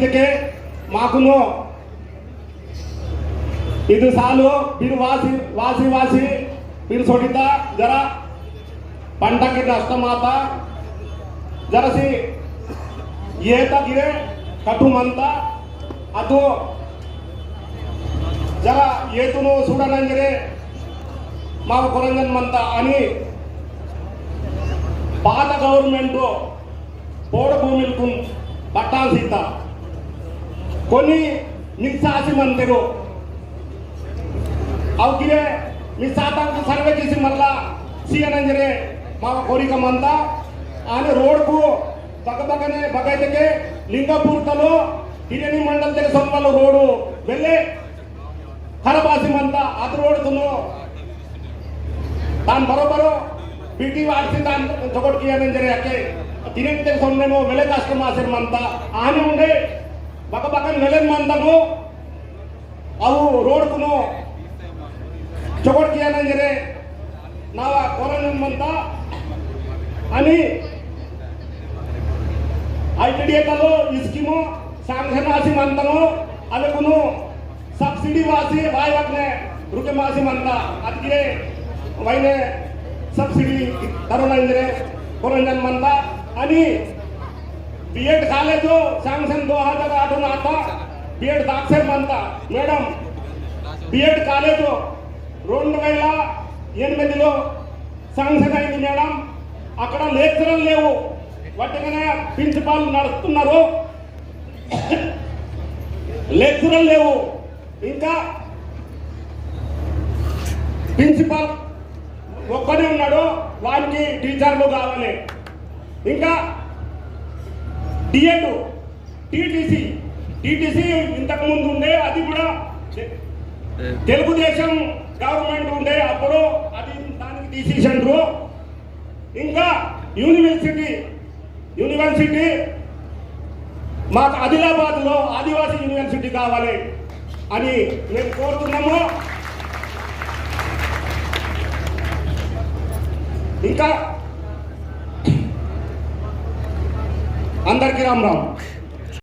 బగైతకే మాకును ಇದು ಸಾಲು ಬಿರು ವಾಸಿ ವಾಸಿ ವಾಸಿ ಬಿರು ಸೊಡಿತ ಜರ పంటకి నష్టమాత జరసి ఏత గిరే కటుమంత ಅದು జర ఏతును చూడనంజరే మాకు కొరంజన్మంత అని పాత గవర్నమెంట్ పోడ భూమిలకు పట్టాలు సీత కొన్ని నిస్సాసి మందిరు ಅವಕಿಗೆ మీ శాతానికి సర్వే చేసి మళ్ళా సీఎనంజరే మా కోరిక మంతా ఆయన రోడ్కు పక్క పక్కనే బగైతకే లింగపూర్తలో హిరణి మండల్ దగ్గర సొంతలు రోడ్డు వెళ్ళి హరబాసి మంత అది రోడ్తును దాని బరోబరు ಬಿಟಿ ವಾಡ್ಸಿ ತಾನ್ ತಗೊಡ್ಕಿ ಏನಂಜರೆ ಯಾಕೆ ತಿನ್ನಂತೆ ಸೊನ್ನೆನು ಬೆಲೆ ಕಷ್ಟ ಮಾಸಿರ್ ಮಂತ ಆನೆ ಉಂಡೆ ಬಕ ಬಕನ್ ನೆಲೆನ್ ಮಂದನು ಅವು ರೋಡ್ಕುನು ಚೊಗೊಡ್ಕಿ ಏನಂಜರೆ ನಾವ ಕೊರೋನನ್ ಮಂತ అని ఐటీడీఏతలో ఈ స్కీము శాంక్షన్ వాసి మంతను ಅದಕ್ಕೂ ಸಬ್ಸಿಡಿ ವಾಸಿ ವಾಯುವಾಗ್ನೆ ರುಕೆ ಮಾಸಿ ಮಂತ ಅದಕ್ಕೆ ವೈನೆ ಸಬ್ಸಿಡಿ ತರುಣಂದ್ರೆ ಕೊರಂಜನ್ ಮಂತ అని బిఎడ్ కాలేజు శాంక్షన్ దో హజార్ ఆటో బిఎడ్ దాక్షర్ మంత. మేడం బిఎడ్ కాలేజు రెండు వేల ఎనిమిదిలో శాంక్షన్ అయింది మేడం. అక్కడ లెక్చరర్ లేవు. వాటికనే ప్రిన్సిపాల్ నడుస్తున్నారు. లెక్చరర్ లేవు. ఇంకా ప్రిన్సిపాల్ ఒక్కనే ఉన్నాడు. వానికి టీచర్లు కావాలి. ఇంకా డిఎడ్ టీటీసీ. టీటీసీ ఇంతకు ముందు ఉండే అది కూడా తెలుగుదేశం గవర్నమెంట్ ఉండే అప్పుడు అది దానికి తీసేసిండ్రు ఇంకా యూనివర్సిటీ యూనివర్సిటీ మాకు ఆదిలాబాద్లో ఆదివాసీ యూనివర్సిటీ కావాలి అని మేము కోరుతున్నాము. ఇంకా అందరికీ రామ్ రామ్.